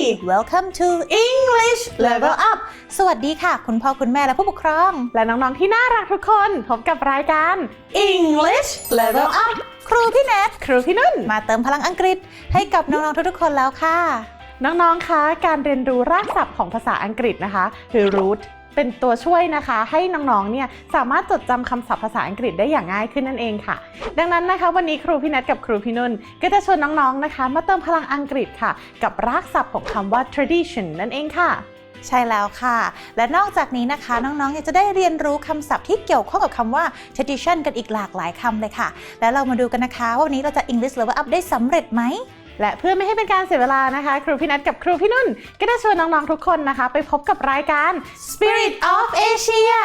Welcome to English Level Up สวัสดีค่ะ คุณพ่อคุณแม่และผู้ปกครอง และน้อง ๆ ที่น่ารักทุกคนพบกับรายการ English Level Up ครูพี่แนทครูพี่นุ่น มาเติมพลังอังกฤษให้กับน้อง ๆ ทุกๆ คนแล้วค่ะ น้อง ๆ คะ การเรียนรู้รากศัพท์ของภาษาอังกฤษนะคะ หรือ root เป็นตัวช่วยนะคะ ให้น้องๆ เนี่ยสามารถจดจำคำศัพท์ภาษาอังกฤษได้อย่างง่ายขึ้นนั่นเองค่ะ ดังนั้นนะคะ วันนี้ครูพี่นัทกับครูพี่นุ่น ก็จะชวนน้องๆ นะคะ มาเติมพลังอังกฤษค่ะ กับรากศัพท์ของคำว่า tradition นั่นเองค่ะใช่แล้วค่ะ และนอกจากนี้นะคะ น้องๆยังจะได้เรียนรู้คำศัพท์ที่เกี่ยวข้องกับคำว่า tradition กันอีกหลากหลายคำเลยค่ะ แล้วเรามาดูกันนะคะว่าวันนี้เราจะ English Level Up ได้สำเร็จไหม และเพื่อไม่ให้เป็นการเสียเวลานะคะ ครูพี่นัทกับครูพี่นุ่น ก็ได้ชวนน้องๆ ทุกคนนะคะ ไปพบกับรายการ Spirit of Asia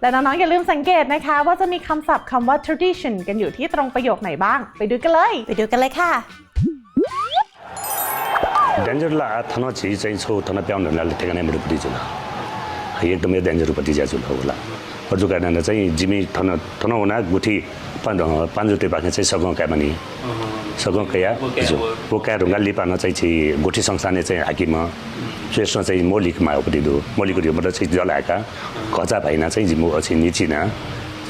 และน้องๆ อย่าลืมสังเกตนะคะ ว่าจะมีคำศัพท์คำว่า tradition กันอยู่ที่ตรงประโยคไหนบ้าง ไปดูกันเลย ไปดูกันเลยค่ะ डेन्जरलाई थाना चाहिँ चाहिँ छौ थाना प्याउनेहरूलाई ठेगाना मुरुपट्टि जुल एकदमै डेन्जरपट्टि ज्या जुल होला जुगाडना चाहिँ जिमी थन थनौना गुठी पान पाँच रुपियाँ सगौँ चाहिँ सगौँका मानि सगौँकाया पोका ढुङ्गा लिपान चाहिँ चाहिँ गुठी संस्थाने चाहिँ हाकिमा श्रेष्ठ चाहिँ मौलिकमा उपदिदो। मौलिक ढिउबाट चाहिँ जलाएका। खचा भाइना चाहिँ जिमो अछि निचिना।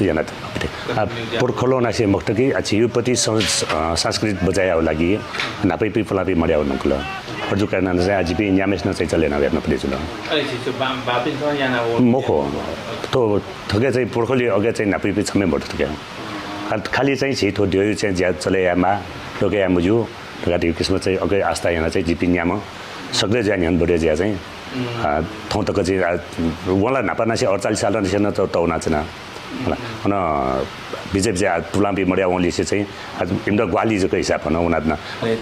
येणार पुरखोलो असे कि आची युपती संस्कृत बजायावं लागी नापै पी फुलापी मड्यावं नकलं अर्जु कारणानं जाय आजी पी न्यामेश चाहिँ चालेल ना वेरणं पडे तुला मोखो तो थोगे चाहिँ पुर्खोली अघि चाहिँ नापी पी छमे बट थुक्या खालि चाहिँ छिटो ढेउ चाहिँ ज्याद चले यामा लोके या मुजु त्यो किसिमत चाहिँ अघि आस्था यहाँ चाहिँ जिपी न्याम सक्दै जाने हो बढे ज्या चाहिँ। ठाउँ तक चाहिँ उहाँलाई नापा नासी अडचालिस साल नसेन त तौना चाहिँ होइन बीजेप जे तुलाम्पी मड्या ओलीसे चाहिँ आज इम्दा ग्वालीजको हिसाब भनौँ उनीहरूना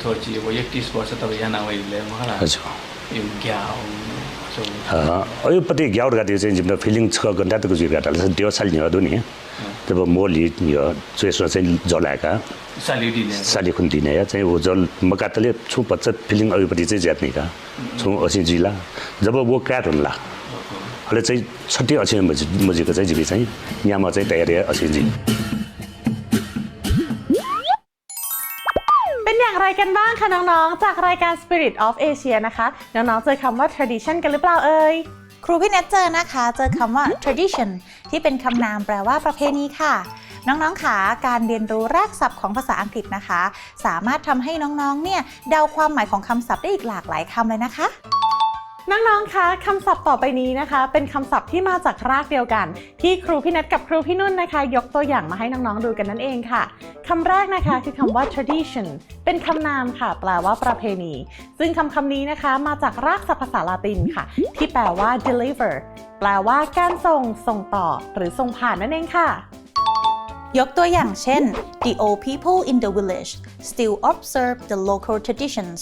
थोरची अब एकतिस वर्ष तब याना वैले ग्याउट गाडी चाहिँ जिम्दा फिलिङ छ घन्टाको जिर घाटाले चाहिँ डेढ साल नि तब मोल हिँड्यो चुसमा चाहिँ जलाएका साली खुन दिने चाहिँ ऊ जल मकातले छु पच्चत फिलिङ अयोपट्टि चाहिँ ज्यात्ने छु असी जिल्ला। जब वो क्याट हुन्ला अहिले चाहिँ छट्टी असी मुजीको चाहिँ जिबी चाहिँ यहाँमा चाहिँ तयारी असी जी เป็นอย่างไรกันบ้างคะน้องๆ จากรายการ Spirit of Asia นะคะ น้องๆ เจอคำว่า tradition กันหรือเปล่าเอ่ย ครูพี่แนทเจอนะคะ เจอคำว่า tradition ที่เป็นคำนามแปลว่าประเพณีค่ะ น้องๆค่ะการเรียนรู้รากศัพท์ของภาษาอังกฤษนะคะ สามารถทำให้น้องๆ เนี่ยเดาความหมายของคำศัพท์ได้อีกหลากหลายคำเลยนะคะ น้องๆ คะคำศัพท์ต่อไปนี้นะคะ เป็นคำศัพท์ที่มาจากรากเดียวกัน ที่ครูพี่นัทกับครูพี่นุ่นนะคะ ยกตัวอย่างมาให้น้องๆ ดูกันนั่นเองค่ะคำแรกนะคะคือคำว่า tradition เป็นคำนามค่ะ แปลว่าประเพณี ซึ่งคำคำนี้นะคะมาจากรากศัพท์ภาษาลาตินค่ะ ที่แปลว่า deliver แปลว่าการส่ง ส่งต่อ หรือส่งผ่านนั่นเองค่ะ ยกตัวอย่างเช่น the old people in the village still observe the local traditions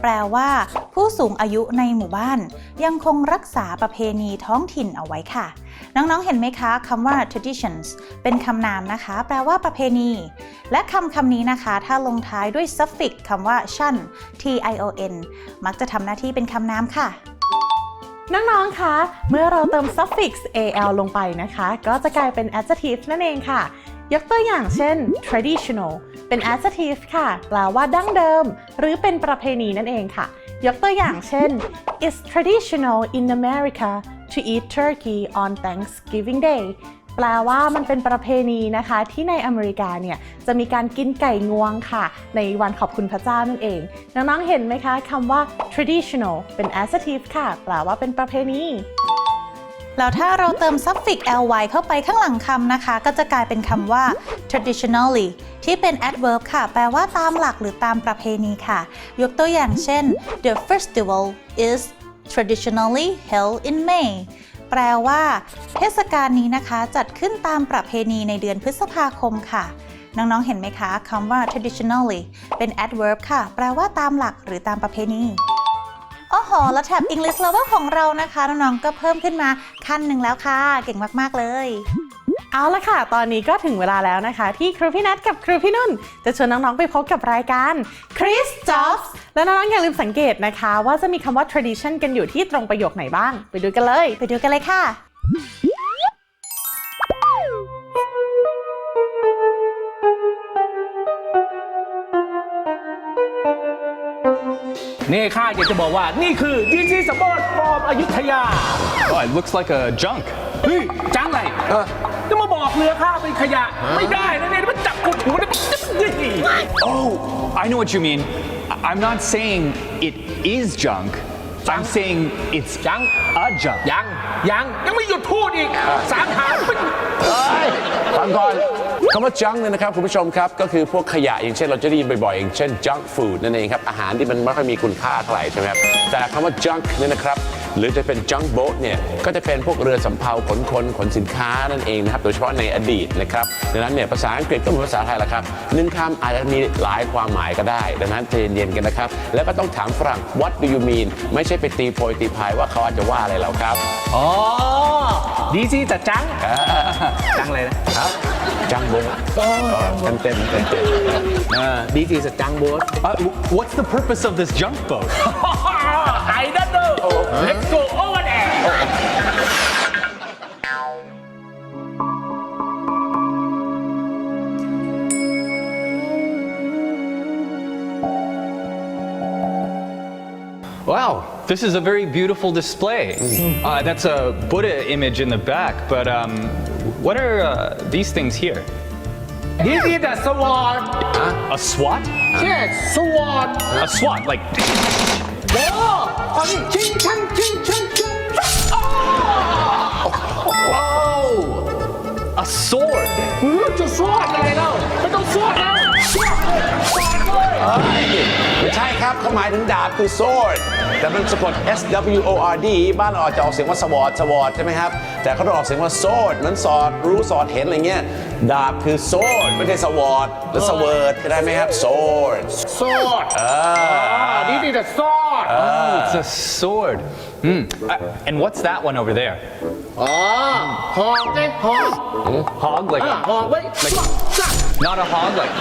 แปลว่า ผู้สูงอายุในหมู่บ้าน ยังคงรักษาประเพณีท้องถิ่นเอาไว้ค่ะ น้องๆ เห็นไหมคะคำว่า traditions เป็นคำนามนะคะ แปลว่าประเพณี และคำคำนี้นะคะ ถ้าลงท้ายด้วย suffix คำว่า tion t i o n มักจะทำหน้าที่เป็นคำนามค่ะน้องๆ คะ เมื่อเราเติม suffix al ลงไปนะคะ ก็จะกลายเป็น adjective นั่นเองค่ะ ยกตัวอย่างเช่น traditional เป็น adjective ค่ะ แปลว่าดั้งเดิม หรือเป็นประเพณีนั่นเองค่ะ ยกตัวอย่างเช่น it's traditional in America to eat turkey on Thanksgiving Day แปลว่ามันเป็นประเพณีนะคะ ที่ในอเมริกาเนี่ย จะมีการกินไก่งวงค่ะ ในวันขอบคุณพระเจ้านั่นเอง น้องๆเห็นไหมคะคำว่า traditional เป็น adjective ค่ะ แปลว่าเป็นประเพณี แล้วถ้าเราเติม suffix ly เข้าไปข้างหลังคำนะคะ ก็จะกลายเป็นคำว่า traditionally ที่เป็น adverb ค่ะ แปลว่าตามหลักหรือตามประเพณีค่ะ ยกตัวอย่างเช่น the festival is traditionally held in May แปลว่า เทศกาลนี้นะคะ จัดขึ้นตามประเพณีในเดือนพฤษภาคมค่ะน้อง ๆ เห็นไหมคะคำว่า traditionally เป็น adverb ค่ะ แปลว่าตามหลักหรือตามประเพณี โอ้โห แล้วแท็บ English Level ของเรานะคะ น้องๆ ก็เพิ่มขึ้นมาขั้นหนึ่งแล้วค่ะ เก่งมากๆ เลย เอาละค่ะ ตอนนี้ก็ถึงเวลาแล้วนะคะ ที่ครูพี่นัทกับครูพี่นุ่น จะชวนน้องๆ ไปพบกับรายการ Chris Jobs และน้องๆ อย่าลืมสังเกตนะคะ ว่าจะมีคำว่า tradition กันอยู่ที่ตรงประโยคไหนบ้าง ไปดูกันเลย ไปดูกันเลยค่ะ นี่ข้าอยากจะบอกว่านี่คือดีซีสปอร์ตฟอร์มอยุธยา Oh, it looks like a junk. เฮ้ยจังไรจะมาบอกเรือข้าเป็นขยะ ไม่ได้นะเนี่ยมันจับกดหัวเนี่ยมันจะนี่ Oh, I know what you mean. I- I'm not saying it is junk. I'm saying it's ยัง a junk. ยังยังยังไม่หยุดพูดอีกสามหางเป็น ฟังก่อน คำว่า junk เนี่ยนะครับ คุณผู้ชมครับ ก็คือพวกขยะอย่างเช่นเราจะได้ยินบ่อยๆ อย่างเช่น junk food นั่นเองครับ อาหารที่มันไม่ค่อยมีคุณค่าเท่าไหร่ใช่ไหมครับแต่คำว่า junk เนี่ยนะครับ หรือจะเป็น junk boat เนี่ยก็จะเป็นพวกเรือสำเภาขนคนขนสินค้านั่นเองนะครับโดยเฉพาะในอดีตนะครับดังนั้นเนี่ยภาษาอังกฤษก็เหมือนภาษาไทยแหละครับหนึ่งคำอาจจะมีหลายความหมายก็ได้ ดังนั้นใจเย็นๆกันนะครับแล้วก็ต้องถามฝรั่ง what do you mean ไม่ใช่ไปตีโพยตีพายว่าเขาอาจจะว่าอะไรเราครับอ๋อดีซีจัดจังจังเลยนะครับ จังโบะเต็มเต็มเต็มเต็มดีซีจัดจังโบ๊ท Uh, w- what's the purpose of this junk boat? ไอ้ดันเดอร์ let's go over there Wow, this is a very beautiful display. Uh, that's a Buddha image in the back, but um, what are uh, these things here? this is the sword A SWAT? yes sword A SWAT, like โอ้อันนี้ชิงชังชิงชังชิงชังโอ้ a sword. เออจะสวดอะไรแล้วไม่ต้องสวดแล้วสวดเลยสวดเลย ไม่ ใช่ครับเขาหมายถึงดาบคือ sword แต่มันสะกด S W O R D บ้านเราอาจจะออกเสียงว่าสวอดสวอดใช่ไหมครับ แต่เขาต้องออกเสียงว่า sword เหมือนสอดรู้สอดเห็นอะไรเงี้ย ดาบคือ sword ไม่ใช่สวอดหรือสเวิร์ดได้ไหมครับ sword สวดอ่านี่นี่แต่สวด It's a sword. Hmm. Uh, and what's that one over there? อ๋อหอกไงหอก Hog, like อะหอกไว้สวดจ้ะ not a hog, like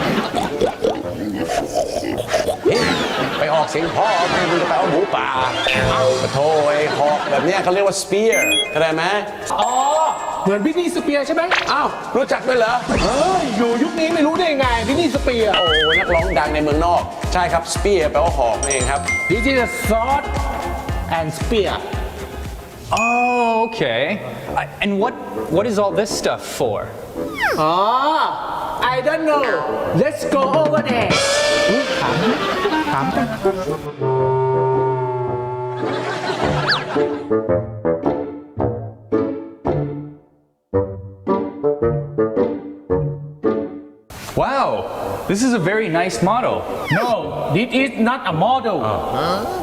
ไปออกเสียงหอกให้มันจะไปเอาหมูป่าเอ้าโทไอ้หอกแบบเนี้ยเขาเรียกว่า spear เข้าใจไหมอ๋อ เหมือนพี่นี่สเปียร์ใช่ไหมอ้าวรู้จักด้วยเหรอ เฮ้ยอยู่ยุคนี้ไม่รู้ได้ยังไงพี่นี่สเปียร์โอ้นักร้องดังในเมืองนอก ใช่ครับ spear แปลว่าหอกนั่นเองครับ This is a sword and spear Oh, okay. I, and what what is all this stuff for? อ๋อ I don't know let's go over there อุ๊ยถามถามกัน Wow, this is a very nice model. No this is not a model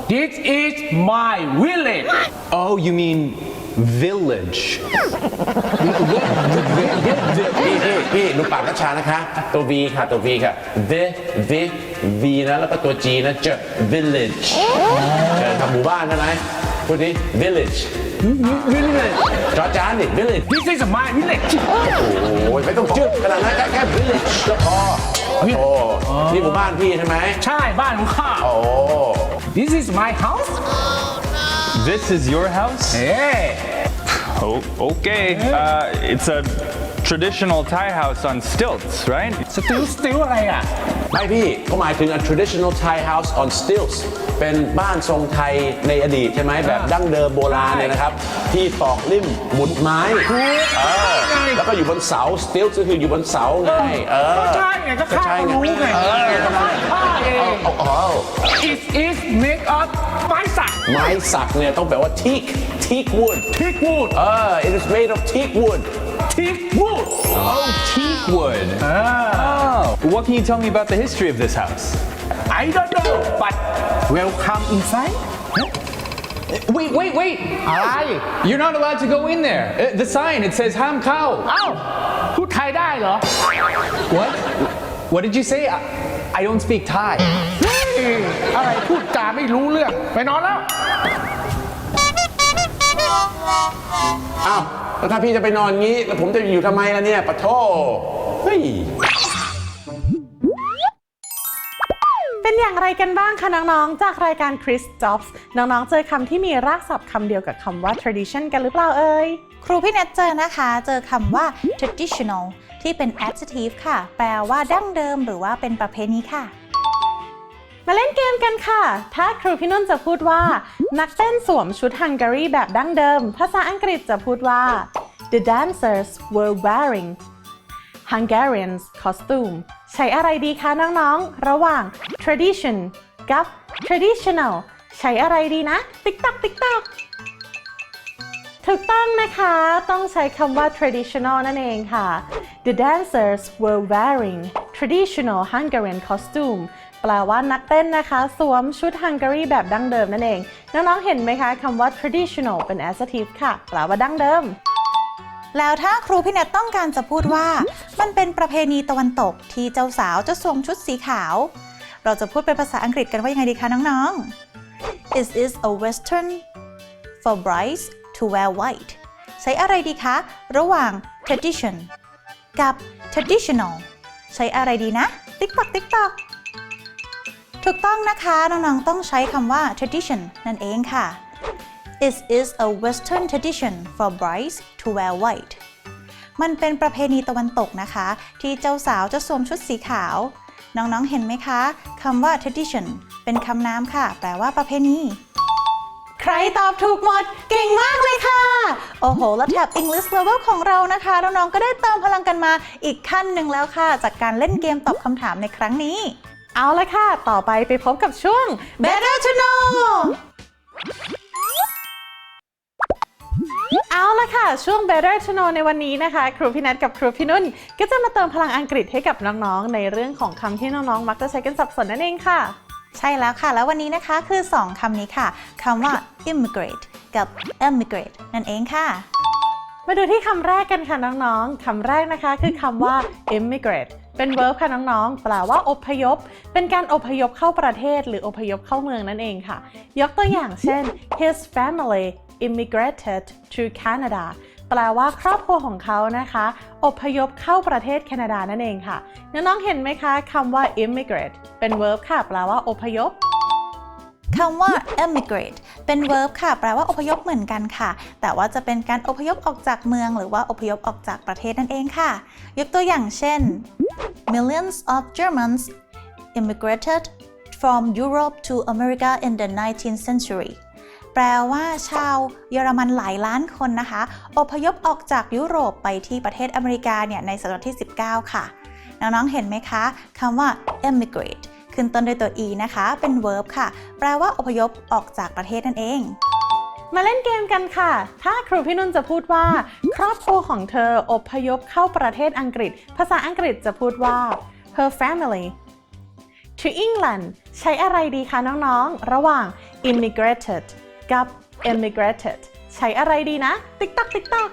This is my village Oh, you mean village? พี่พี่พี่ดูปากกระชานะคะ ตัว V ค่ะ ตัว V ค่ะ the the V นะแล้วก็ตัว G นะเจอ village เจอทำหมู่บ้านนะนะพูดดิ village village จอจานดิ village This is my village โอ้ยไม่ต้องจืดขนาดนั้นแค่แค่ village ก็พอโอ้นี่หมู่บ้านพี่ใช่ไหมใช่บ้านของข้า โอ้ This is my house This is your house? เฮ้ย Oh, okay. Uh, it's a traditional Thai house on stilts, right? สติลสติลอะไรอะ ไม่พี่เขาหมายถึง a traditional Thai house on stilts เป็นบ้านทรงไทยในอดีตใช่ไหมแบบดั้งเดิมโบราณเนี่ยนะครับ ที่ตอกลิ่มหมุดไม้เออแล้วก็อยู่บนเสา stilts ก็คืออยู่บนเสาไงเออก็ใช่ไงก็ข้าใช่ก็รู้ไงเออก็บ้านข้าเอง เอาเอา It is made of ไม้สัก ไม้สักเนี่ยต้องแปลว่า teak teak wood ทิกวูดเออ it is made of teak wood ทิกวูด Oh, teakwood. Ah. Oh. What can you tell me about the history of this house? I don't know, but we'll come inside. Wait, wait, wait! You're not allowed to go in there. Uh, the sign, it says Ham Kao. เอ้าพูดไทยได้เหรอ oh, What? What did you say? I, I don't speak Thai. เฮ้ยอะไรพูดจาไม่รู้เรื่อง ไปนอนแล้ว แล้วถ้าพี่จะไปนอนงี้ แล้วผมจะอยู่ทำไมล่ะเนี่ยปะโทเฮ้ย เป็นอย่างไรกันบ้างคะน้องๆ จากรายการ Chris Jobs น้องๆ เจอคำที่มีรากศัพท์คำเดียวกับคำว่า tradition กันหรือเปล่าเอ่ย ครูพี่เน็ตเจอนะคะ เจอคำว่า traditional ที่เป็น adjective ค่ะ แปลว่าดั้งเดิมหรือว่าเป็นประเพณีค่ะ มาเล่นเกมกันค่ะ ถ้าครูพี่นุ่นจะพูดว่า นักเต้นสวมชุดฮังการีแบบดั้งเดิม ภาษาอังกฤษจะพูดว่า the dancers were wearing Hungarian costume ใช้อะไรดีคะน้องๆ ระหว่าง tradition กับ traditional ใช้อะไรดีนะ ติ๊กตักติ๊กตักถูกต้องนะคะ ต้องใช้คำว่า traditional นั่นเองค่ะ The dancers were wearing traditional Hungarian costume แปลว่านักเต้นนะคะ สวมชุดฮังการีแบบดั้งเดิมนั่นเอง น้องๆ เห็นไหมคะคำว่า traditional เป็น adjective ค่ะ แปลว่าดั้งเดิม แล้วถ้าครูพี่เนตต้องการจะพูดว่า มันเป็นประเพณีตะวันตกที่เจ้าสาวจะสวมชุดสีขาว เราจะพูดเป็นภาษาอังกฤษกันว่ายังไงดีคะน้องๆ Is this a western for brides to wear white ใช้อะไรดีคะ ระหว่าง tradition กับ traditional ใช้อะไรดีนะ ติ๊กตอกติ๊กตอก ถูกต้องนะคะ น้องๆ ต้องใช้คำว่า tradition นั่นเองค่ะ It is a Western tradition for brides to wear white มันเป็นประเพณีตะวันตกนะคะ ที่เจ้าสาวจะสวมชุดสีขาว น้องๆ เห็นไหมคะคำว่า tradition เป็นคำนามค่ะ แปลว่าประเพณี ใครตอบถูกหมด เก่งมากเลยค่ะ โอ้โห แล้วแท็บ English Level ของเรานะคะ น้องๆ ก็ได้เติมพลังกันมาอีกขั้นหนึ่งแล้วค่ะ จากการเล่นเกมตอบคำถามในครั้งนี้ เอาละค่ะ ต่อไปไปพบกับช่วง Better to know เอาละค่ะ ช่วง Better to Know ในวันนี้นะคะ ครูพี่นัทกับครูพี่นุ่น ก็จะมาเติมพลังอังกฤษให้กับน้องๆ ในเรื่องของคำที่น้องๆ มักจะใช้กันสับสนนั่นเองค่ะ ใช่แล้วค่ะ แล้ววันนี้นะคะคือ 2คำนี้ค่ะคำว่า immigrate กับ emigrate นั่นเองค่ะ มาดูที่คำแรกกันค่ะน้องๆ คำแรกนะคะคือคำว่า immigrate เป็น verb ค่ะน้องๆ แปลว่าอพยพ เป็นการอพยพเข้าประเทศหรืออพยพเข้าเมืองนั่นเองค่ะ ยกตัวอย่างเช่น his family immigrated to Canada แปลว่าครอบครัวของเขานะคะ อพยพเข้าประเทศแคนาดานั่นเองค่ะ น้องๆ เห็นไหมคะคำว่า immigrate เป็น verb ค่ะ แปลว่าอพยพคำว่า emigrate เป็น verb ค่ะ แปลว่าอพยพเหมือนกันค่ะ แต่ว่าจะเป็นการอพยพออกจากเมือง หรือว่าอพยพออกจากประเทศนั่นเองค่ะ ยกตัวอย่างเช่น millions of Germans immigrated from Europe to America in the 19th century แปลว่าชาวเยอรมันหลายล้านคนนะคะ อพยพออกจากยุโรปไปที่ประเทศอเมริกาเนี่ยในศตวรรษที่ 19 ค่ะ น้องๆ เห็นไหมคะคำว่า emigrate ขึ้นต้นด้วยตัว e นะคะ เป็น verb ค่ะ แปลว่าอพยพออกจากประเทศนั่นเอง มาเล่นเกมกันค่ะ ถ้าครูพี่นุ่นจะพูดว่า ครอบครัวของเธออพยพเข้าประเทศอังกฤษ ภาษาอังกฤษจะพูดว่า her family to England ใช้อะไรดีคะน้องๆ ระหว่าง immigrated กับ emigrated ใช้อะไรดีนะ ติ๊กตักติ๊กตัก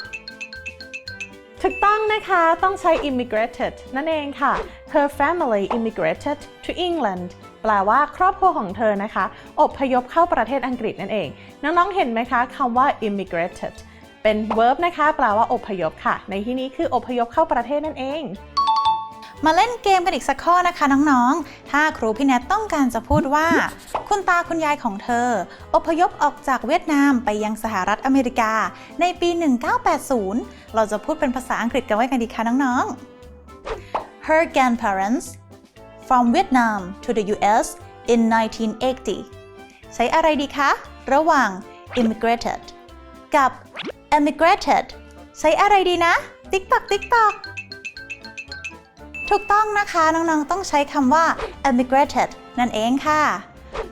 ถูกต้องนะคะ ต้องใช้ immigrated นั่นเองค่ะ her family immigrated to England แปลว่าครอบครัวของเธอนะคะ อบพยพเข้าประเทศอังกฤษนั่นเอง น้องๆ เห็นไหมคะคำว่า immigrated เป็น verb นะคะ แปลว่าอบพยพค่ะ ในที่นี้คืออบพยพเข้าประเทศนั่นเอง มาเล่นเกมกันอีกสักข้อนะคะน้องๆ ถ้าครูพี่แนทต้องการจะพูดว่า คุณตาคุณยายของเธอ อพยพออกจากเวียดนามไปยังสหรัฐอเมริกา ในปี 1980 เราจะพูดเป็นภาษาอังกฤษกันไว้กันดีคะน้องๆ Her grandparents from Vietnam to the US in 1980 ใช้อะไรดีคะ ระหว่าง immigrated กับ emigrated ใช้อะไรดีนะ ติ๊กตอกติ๊กตอก ถูกต้องนะคะน้องๆต้องใช้คำว่า emigrated นั่นเองค่ะ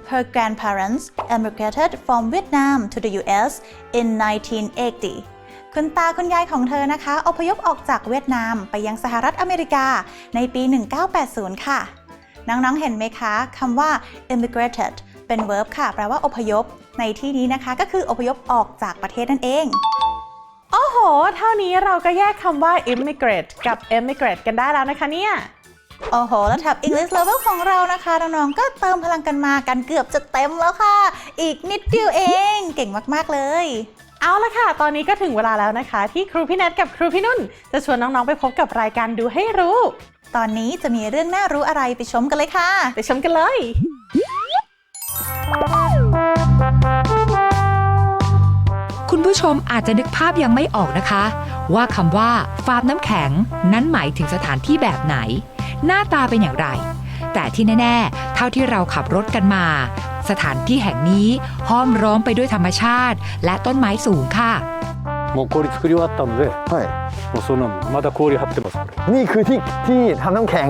Her grandparents emigrated from Vietnam to the US in 1980คุณตาคุณยายของเธอนะคะอพยพออกจากเวียดนามไปยังสหรัฐอเมริกาในปี 1980 ค่ะ น้องๆ เห็นไหมคะคำว่า emigrated เป็น verb ค่ะ แปลว่าอพยพ ในที่นี้นะคะ ก็คืออพยพออกจากประเทศนั่นเอง โอ้โห เท่านี้เราก็แยกคำว่า immigrate กับ emigrate กันได้แล้วนะคะเนี่ย โอ้โห แล้วแท็บ English Level ของเรานะคะ น้องๆ ก็เติมพลังกันมากันเกือบจะเต็มแล้วค่ะ อีกนิดเดียวเอง เก่งมากๆเลย เอาละค่ะ ตอนนี้ก็ถึงเวลาแล้วนะคะ ที่ครูพี่แนทกับครูพี่นุ่น จะชวนน้อง ๆ ไปพบกับรายการดูให้รู้ ตอนนี้จะมีเรื่องน่ารู้อะไรไปชมกันเลยค่ะ ไปชมกันเลย คุณผู้ชมอาจจะนึกภาพยังไม่ออกนะคะ ว่าคำว่าฟาร์มน้ำแข็ง นั้นหมายถึงสถานที่แบบไหน หน้าตาเป็นอย่างไร แต่ที่แน่ ๆ เท่าที่เราขับรถกันมา สถานที่แห่งนี้ห้อมร้อมไปด้วยธรรมชาติ และต้นไม้สูงค่ะ もう氷作り終わったので、はいもうそんなのまだ氷張ってますこれ。 นี่คือที่ที่ทำน้ำแข็ง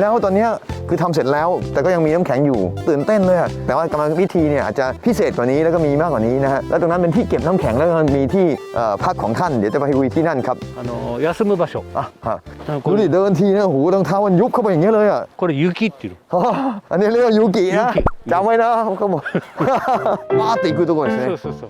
แล้วตอนเนี้ยคือทำเสร็จแล้ว แต่ก็ยังมีน้ำแข็งอยู่ ตื่นเต้นเลยอะแต่ว่ากรรมวิธีเนี่ยอาจจะพิเศษกว่านี้แล้วก็มีมากกว่านี้นะฮะแล้วตรงนั้นเป็นที่เก็บน้ำแข็งแล้วก็มีที่เอ่อพักของท่านเดี๋ยวจะไปคุยที่นั่นครับ あの休む場所。 อ่ะฮะ あの ดูดิเดินทีนะโอ้โหรองเท้ามันยุบเข้าไปอย่างเงี้ยเลยอ่ะ これ雪っていうの。 อ๋ออันนี้เรียกว่ายูกินะ ยูกิ จำไว้นะเขาบอก ว้าติคือตัวก่อนใช่ไหม そうそうそう。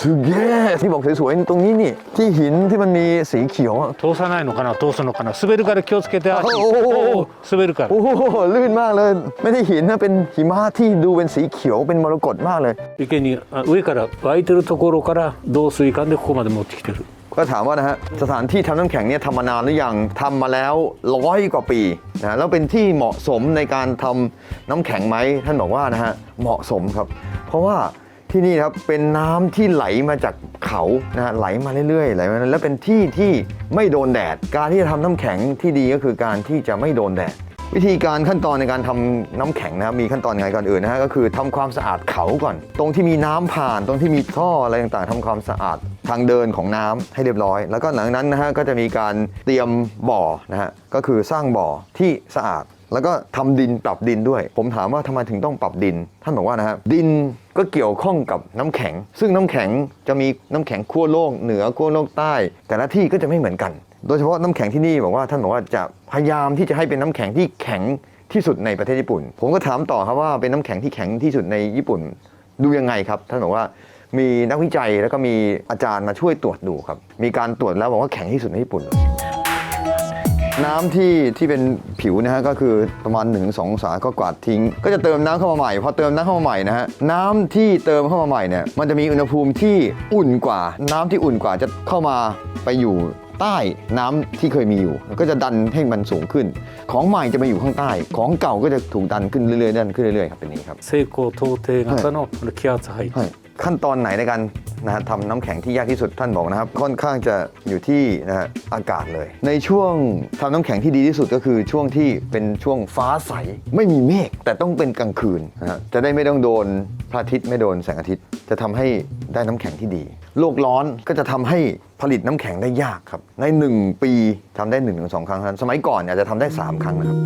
สุดเย่ที่บอกสวยๆตรงนี้ นี่ที่หินที่มันมีสีเขียวอะ 通さないのかな通すのかな滑るから気をつけて足おおおおおお滑るから โอ้โหลื่นมากเลย ไม่ได้หินนะเป็นหิมะที่ดูเป็นสีเขียวเป็นมรกตมากเลย 池にあ上から湧いてるところから導水管でここまで持ってきてる ก็ถามว่านะฮะสถานที่ทำน้ำแข็งเนี่ยทำมานานหรือยังทำมาแล้วร้อยกว่าปีนะแล้วเป็นที่เหมาะสมในการทำน้ำแข็งไหมท่านบอกว่านะฮะเหมาะสมครับ เพราะว่า ที่นี่ครับเป็นน้ำที่ไหลมาจากเขานะฮะไหลมาเรื่อยๆไหลมาแล้วเป็นที่ที่ไม่โดนแดด การที่จะทำน้ำแข็งที่ดีก็คือการที่จะไม่โดนแดด วิธีการขั้นตอนในการทำน้ำแข็งนะครับมีขั้นตอนยังไงก่อนอื่นนะฮะก็คือทำความสะอาดเขาก่อน ตรงที่มีน้ำผ่านตรงที่มีท่ออะไรต่างๆทำความสะอาดทางเดินของน้ำให้เรียบร้อย แล้วก็หลังนั้นนะฮะก็จะมีการเตรียมบ่อนะฮะก็คือสร้างบ่อที่สะอาด แล้วก็ทำดินปรับดินด้วย ผมถามว่าทำไมถึงต้องปรับดิน ท่านบอกว่านะฮะดินก็เกี่ยวข้องกับน้ำแข็ง ซึ่งน้ำแข็งจะมีน้ำแข็งขั้วโลกเหนือขั้วโลกใต้ แต่ละที่ก็จะไม่เหมือนกัน โดยเฉพาะน้ำแข็งที่นี่บอกว่าท่านบอกว่าจะพยายามที่จะให้เป็นน้ำแข็งที่แข็งที่สุดในประเทศญี่ปุ่น ผมก็ถามต่อครับว่าเป็นน้ำแข็งที่แข็งที่สุดในญี่ปุ่น ดูยังไงครับท่านบอกว่ามีนักวิจัยแล้วก็มีอาจารย์มาช่วยตรวจดูครับ มีการตรวจแล้วบอกว่าแข็งที่สุดในญี่ปุ่น น้ำที่ที่เป็นผิวนะฮะก็คือประมาณ1นถึงสององศาก็กวาดทิ้ง ก็จะเติมน้ำเข้ามาใหม่พอเติมน้ำเข้ามาใหม่นะฮะน้ำที่เติมเข้ามาใหม่เนี่ยมันจะมีอุณหภูมิที่อุ่นกว่า น้ำที่อุ่นกว่าจะเข้ามาไปอยู่ใต้น้ำที่เคยมีอยู่ ก็จะดันให้มันสูงขึ้น ของใหม่จะมาอยู่ข้างใต้ ของเก่าก็จะถูกดันขึ้นเรื่อยๆดันขึ้นเรื่อยๆครับเป็นอย่างนี้ครับ 成功到底型のこれ気圧配置 ใช่ ขั้นตอนไหนในการนะฮะทำน้ำแข็งที่ยากที่สุดท่านบอกนะครับ ค่อนข้างจะอยู่ที่นะฮะอากาศเลย ในช่วงทำน้ำแข็งที่ดีที่สุดก็คือช่วงที่เป็นช่วงฟ้าใสไม่มีเมฆแต่ต้องเป็นกลางคืนนะฮะจะได้ไม่ต้องโดนพระอาทิตย์ไม่โดนแสงอาทิตย์ จะทำให้ได้น้ำแข็งที่ดี โลกร้อนก็จะทำให้ผลิตน้ำแข็งได้ยากครับ ใน 1 ปีทำได้1นถึงสครั้งเท่านั้นสมัยก่อนอาจจะทำได้ 3 ครั้งนะครับ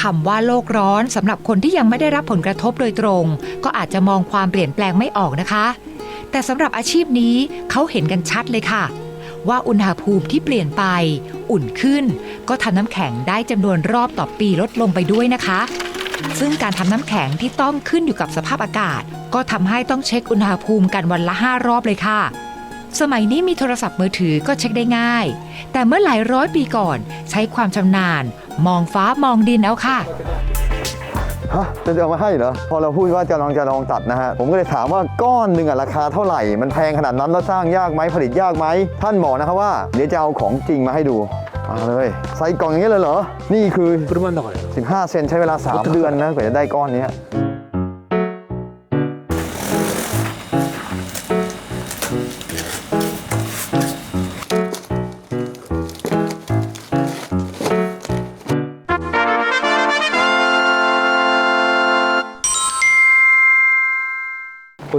คำว่าโลกร้อนสำหรับคนที่ยังไม่ได้รับผลกระทบโดยตรง ก็อาจจะมองความเปลี่ยนแปลงไม่ออกนะคะ แต่สำหรับอาชีพนี้เขาเห็นกันชัดเลยค่ะ ว่าอุณหภูมิที่เปลี่ยนไป อุ่นขึ้น ก็ทำน้ำแข็งได้จำนวนรอบต่อปีลดลงไปด้วยนะคะ ซึ่งการทำน้ำแข็งที่ต้องขึ้นอยู่กับสภาพอากาศ ก็ทำให้ต้องเช็คอุณหภูมิกันวันละ 5 รอบเลยค่ะสมัยนี้มีโทรศัพท์มือถือก็เช็คได้ง่าย แต่เมื่อหลายร้อยปีก่อนใช้ความชำนาญ มองฟ้ามองดินเอาค่ะ ฮะจะเอามาให้เหรอ พอเราพูดว่าจะลองจะลองตัดนะฮะ ผมก็เลยถามว่าก้อนหนึ่งอะราคาเท่าไหร่ มันแพงขนาดนั้นแล้วสร้างยากไหมผลิตยากไหม ท่านบอกนะครับว่า เดี๋ยวจะเอาของจริงมาให้ดูมาเลย ใส่กล่องอย่างนี้เลยเหรอ นี่คือ 車の中で15 เซนใช้เวลา 3 เดือนนะกว่าจะได้ก้อนเนี้ย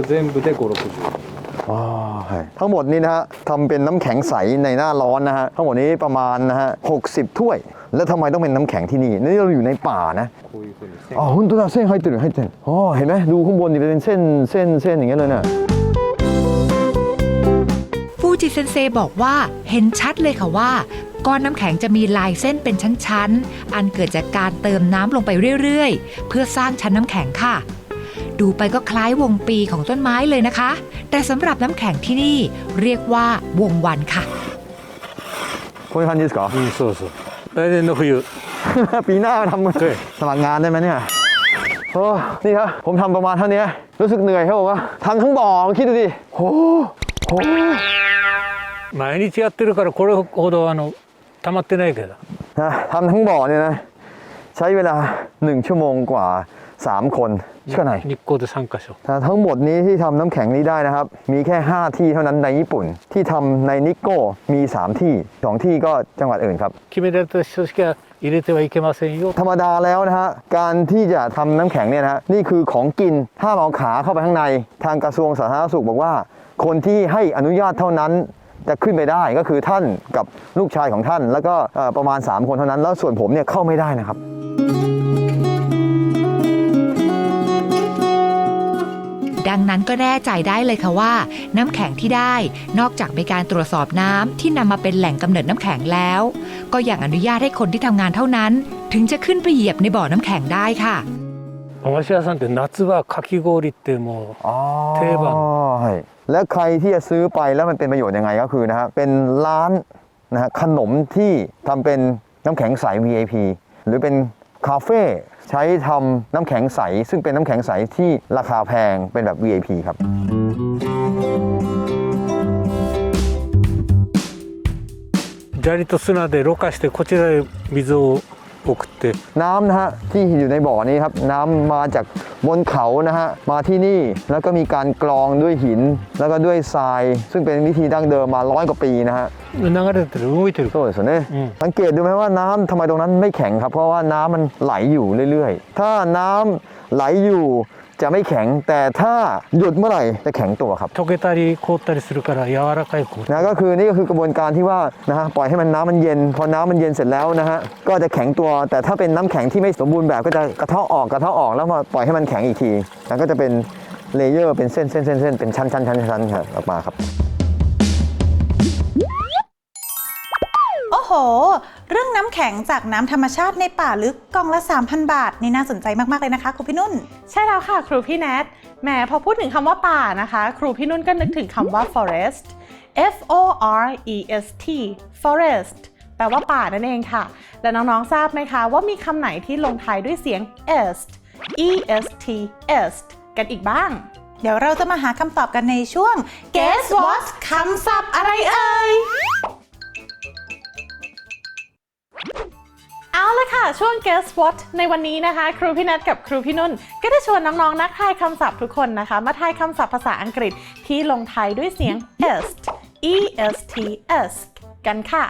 全部で560 อ๋อใช่ทั้งหมดนี้นะฮะทำเป็นน้ำแข็งใสในหน้าร้อนนะฮะ ทั้งหมดนี้ประมาณนะฮะ60 ถ้วย แล้วทำไมต้องเป็นน้ำแข็งที่นี่ นี่เราอยู่ในป่านะ こういうふうに線 อ๋อหุ่นตัวเส้นให้ตื่นให้ตื่นอ๋อเห็นไหมดูข้างบนนี่เป็นเส้นเส้นเส้นอย่างเงี้ยเลยน่ะ ฟูจิเซนเซบอกว่าเห็นชัดเลยค่ะว่า ก้อนน้ำแข็งจะมีลายเส้นเป็นชั้นๆ อันเกิดจากการเติมน้ำลงไปเรื่อยๆ เพื่อสร้างชั้นน้ำแข็งค่ะ ดูไปก็คล้ายวงปีของต้นไม้เลยนะคะ แต่สำหรับน้ำแข็งที่นี่เรียกว่าวงวันค่ะ こういう感じですかうんそうそう来年の冬 ปีหน้ามาทำ ใช่ สมัครงานได้ไหมเนี่ยโอ้นี่ครับผมทำประมาณเท่านี้รู้สึกเหนื่อยเขาบอกว่าทำทั้งบ่อคิดดูดิโหโห 毎日やってるからこれほどあの溜まってないけど นะทำทั้งบ่อเนี่ยนะ ใช้เวลา 1 ชั่วโมงกว่า 3 คน เชื่อไหน 日光で3カ所 แต่ทั้งหมดนี้ที่ทำน้ำแข็งนี้ได้นะครับ มีแค่ 5 ที่เท่านั้นในญี่ปุ่น ที่ทำในนิโก้มี 3 ที่ 2 ที่ก็จังหวัดอื่นครับ 決められた人しか入れてはいけませんよ ธรรมดาแล้วนะฮะ การที่จะทำน้ำแข็งเนี่ยนะฮะ นี่คือของกิน ห้ามเอาขาเข้าไปข้างใน ทางกระทรวงสาธารณสุขบอกว่า คนที่ให้อนุญาตเท่านั้นจะขึ้นไปได้ก็คือท่านกับลูกชายของท่าน แล้วก็เอ่อประมาณ 3 คนเท่านั้น แล้วส่วนผมเนี่ยเข้าไม่ได้นะครับ ดังนั้นก็แน่ใจได้เลยค่ะว่า น้ำแข็งที่ได้ นอกจากมีการตรวจสอบน้ำที่นำมาเป็นแหล่งกำเนิดน้ำแข็งแล้ว ก็ยังอนุญาตให้คนที่ทำงานเท่านั้น ถึงจะขึ้นไปเหยียบในบ่อน้ำแข็งได้ค่ะ 和菓子屋さんって夏はかき氷ってもう อ๋อ 定番 ใช่แล้วใครที่จะซื้อไปแล้วมันเป็นประโยชน์ยังไงก็คือนะฮะเป็นร้านนะฮะขนมที่ทำเป็นน้ำแข็งใส VIP หรือเป็นคาเฟ่ ใช้ทำน้ำแข็งใส ซึ่งเป็นน้ำแข็งใสที่ราคาแพงเป็นแบบ VIP ครับ 砂利と砂でろ過してこちらへ水を 送って น้ำนะฮะที่อยู่ในบ่อนี้ครับ น้ำมาจากบนเขานะฮะมาที่นี่แล้วก็มีการกรองด้วยหิน แล้วก็ด้วยทราย ซึ่งเป็นวิธีดั้งเดิมมาร้อยกว่าปีนะฮะ 流れてる動いてる そうですよね อืม สังเกตดูไหมว่าน้ำทำไมตรงนั้นไม่แข็งครับ เพราะว่าน้ำมันไหลอยู่เรื่อยๆ ถ้าน้ำไหลอยู่ จะไม่แข็ง แต่ถ้าหยุดเมื่อไหร่จะแข็งตัวครับ 溶けたり凍ったりするから柔らかい氷 นะก็คือนี่ก็คือกระบวนการที่ว่านะฮะปล่อยให้มันน้ำมันเย็น พอน้ำมันเย็นเสร็จแล้วนะฮะก็จะแข็งตัว แต่ถ้าเป็นน้ำแข็งที่ไม่สมบูรณ์แบบก็จะกระเทาะออกกระเทาะออกแล้วมาปล่อยให้มันแข็งอีกทีแล้วก็จะเป็นเลเยอร์เป็นเส้นเส้นเส้นเส้นเป็นชั้นชั้นชั้นชั้นครับออกมาครับ โอ้โห เรื่องน้ำแข็งจากน้ำธรรมชาติในป่าลึกกล่องละ 3,000 บาท นี่น่าสนใจมาก ๆ เลยนะคะคุณพี่นุ่น ใช่แล้วค่ะ ครูพี่แนทแหมพอพูดถึงคำว่าป่านะคะ ครูพี่นุ่นก็นึกถึงคำว่า forest F O R E S T forest แปลว่าป่านั่นเองค่ะ และน้องๆทราบไหมคะว่ามีคำไหนที่ลงท้ายด้วยเสียง est e s t est กันอีกบ้าง เดี๋ยวเราจะมาหาคำตอบกันในช่วง Guess What คำศัพท์อะไรเอ่ย เอาละค่ะ ช่วง Guess What ในวันนี้นะคะ ครูพี่นัทกับครูพี่นุ่น ก็จะชวนน้องๆ นักทายคำศัพท์ทุกคนนะคะ มาทายคำศัพท์ภาษาอังกฤษที่ลงท้ายด้วยเสียง est e s t est กันค่ะ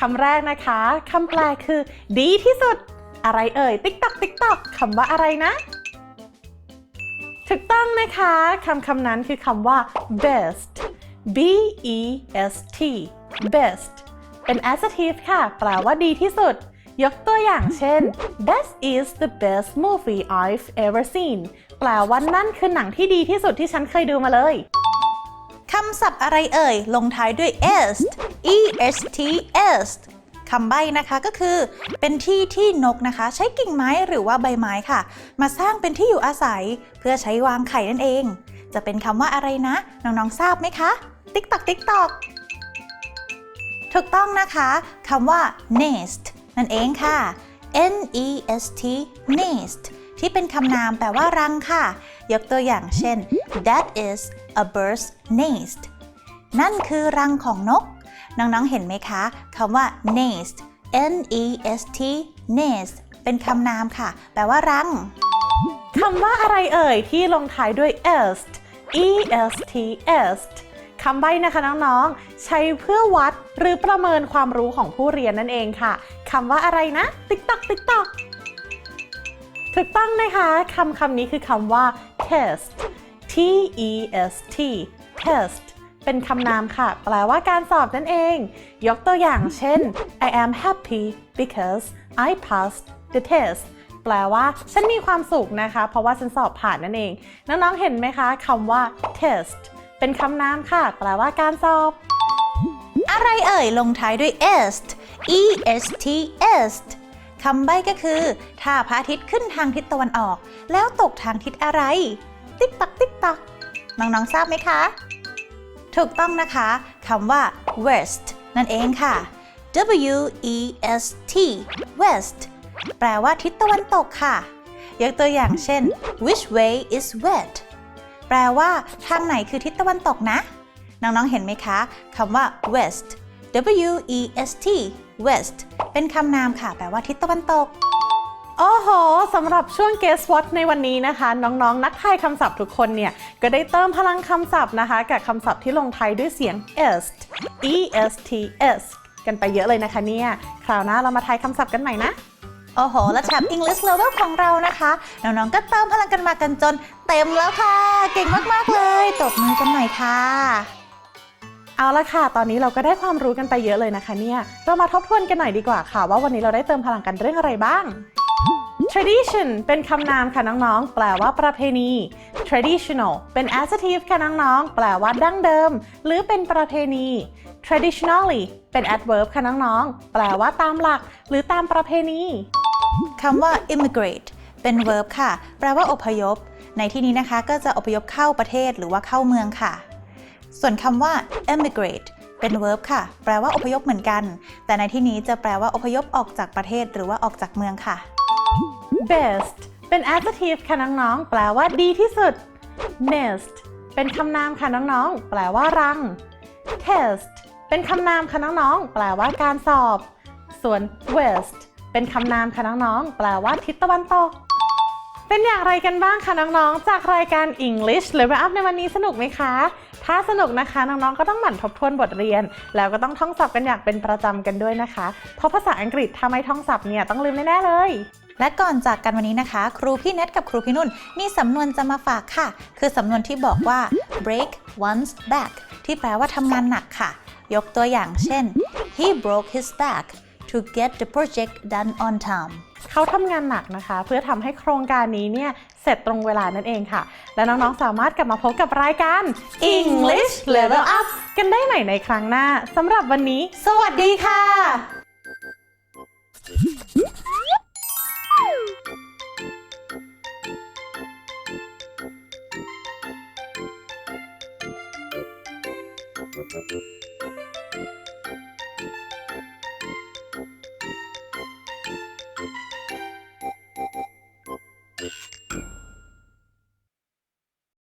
คำแรกนะคะคำแปลคือ ดีที่สุด อะไรเอ่ย ติ๊กตอกติ๊กตอกคำว่าอะไรนะ ถูกต้องนะคะคำคำนั้นคือคำว่า best b e s t best เป็น adjective ค่ะ แปลว่าดีที่สุด ยกตัวอย่างเช่น That is the best movie I've ever seen แปลว่านั่นคือหนังที่ดีที่สุดที่ฉันเคยดูมาเลยคำศัพท์อะไรเอ่ย ลงท้ายด้วย est e s t est คำใบ้นะคะก็คือ เป็นที่ที่นกนะคะ ใช้กิ่งไม้หรือว่าใบไม้ค่ะ มาสร้างเป็นที่อยู่อาศัย เพื่อใช้วางไข่นั่นเอง จะเป็นคำว่าอะไรนะ น้องๆทราบไหมคะติ๊กตอกติ๊กตอกถูกต้องนะคะคำว่า nest นั่นเองค่ะ n e s t nest ที่เป็นคำนามแปลว่ารังค่ะ ยกตัวอย่างเช่น that is a bird's nest นั่นคือรังของนก น้องๆ เห็นไหมคะคำว่า nest n e s t nest เป็นคำนามค่ะ แปลว่ารังคำว่าอะไรเอ่ยที่ลงท้ายด้วย est e s t est คำใบ้นะคะน้องๆ ใช้เพื่อวัดหรือประเมินความรู้ของผู้เรียนนั่นเองค่ะคำว่าอะไรนะ ติ๊กตอกติ๊กตอกถูกต้องนะคะคำคำนี้คือคำว่า test t e s t test เป็นคำนามค่ะ แปลว่าการสอบนั่นเอง ยกตัวอย่างเช่น I am happy because I passed the test แปลว่า ฉันมีความสุขนะคะ เพราะว่าฉันสอบผ่านนั่นเอง น้องๆ เห็นไหมคะคำว่า test เป็นคำนามค่ะ แปลว่าการสอบ อะไรเอ่ยลงท้ายด้วย est e s t est คำใบ้ก็คือ ถ้าพระอาทิตย์ขึ้นทางทิศตะวันออก แล้วตกทางทิศอะไร ติ๊กตักติ๊กตักน้องๆทราบไหมคะ ถูกต้องนะคะคำว่า west นั่นเองค่ะ w e s t west แปลว่าทิศตะวันตกค่ะ ยกตัวอย่างเช่น which way is west แปลว่า ทางไหนคือทิศตะวันตกนะ น้องๆ เห็นไหมคะคำว่า west w e s t west เป็นคำนามค่ะ แปลว่าทิศตะวันตกโอ้โห สำหรับช่วง Guess What ในวันนี้นะคะ น้องๆ นักทายคำศัพท์ทุกคนเนี่ย ก็ได้เติมพลังคำศัพท์นะคะ กับคำศัพท์ที่ลงท้ายด้วยเสียง est e s t s กันไปเยอะเลยนะคะเนี่ย คราวหน้าเรามาทายคำศัพท์กันใหม่นะ โอ้โห และแท็บ English Level ของเรานะคะ น้องๆ ก็เติมพลังกันมากันจนเต็มแล้วค่ะ เก่งมาก ๆ เลย ตบมือกันหน่อยค่ะ เอาละค่ะ ตอนนี้เราก็ได้ความรู้กันไปเยอะเลยนะคะเนี่ย เรามาทบทวนกันหน่อยดีกว่าค่ะ ว่าวันนี้เราได้เติมพลังกันเรื่องอะไรบ้าง tradition เป็นคำนามค่ะน้องๆ แปลว่าประเพณี traditional เป็น adjective ค่ะน้องๆ แปลว่าดั้งเดิม หรือเป็นประเพณี traditionally เป็น adverb ค่ะน้องๆ แปลว่าตามหลัก หรือตามประเพณี คำว่า immigrate เป็น verb ค่ะ แปลว่าอพยพ ในที่นี้นะคะก็จะอพยพเข้าประเทศหรือว่าเข้าเมืองค่ะ ส่วนคำว่า emigrate เป็น verb ค่ะ แปลว่าอพยพเหมือนกัน แต่ในที่นี้จะแปลว่าอพยพออกจากประเทศหรือว่าออกจากเมืองค่ะ best เป็น adjective ค่ะน้องๆ แปลว่าดีที่สุด nest เป็นคำนามค่ะน้องๆ แปลว่ารัง test เป็นคำนามค่ะน้องๆ แปลว่าการสอบ ส่วน west เป็นคำนามค่ะน้องๆ แปลว่าทิศตะวันตก เป็นอย่างไรกันบ้างคะน้องๆ จากรายการ English Level Up ในวันนี้สนุกไหมคะ ถ้าสนุกนะคะน้องๆ ก็ต้องหมั่นทบทวนบทเรียน แล้วก็ต้องท่องศัพท์กันอย่างเป็นประจำกันด้วยนะคะ เพราะภาษาอังกฤษถ้าไม่ท่องศัพท์เนี่ยต้องลืมแน่ๆเลยและก่อนจากกันวันนี้นะคะ ครูพี่เน็ตกับครูพี่นุ่น มีสำนวนจะมาฝากค่ะ คือสำนวนที่บอกว่า break one's back ที่แปลว่าทำงานหนักค่ะ ยกตัวอย่างเช่น he broke his back to get the project done on time เขาทำงานหนักนะคะ เพื่อทำให้โครงการนี้เนี่ยเสร็จตรงเวลานั่นเองค่ะ และน้องๆ สามารถกลับมาพบกับรายการ English Level Up กันได้ใหม่ในครั้งหน้าสำหรับวันนี้ สวัสดีค่ะ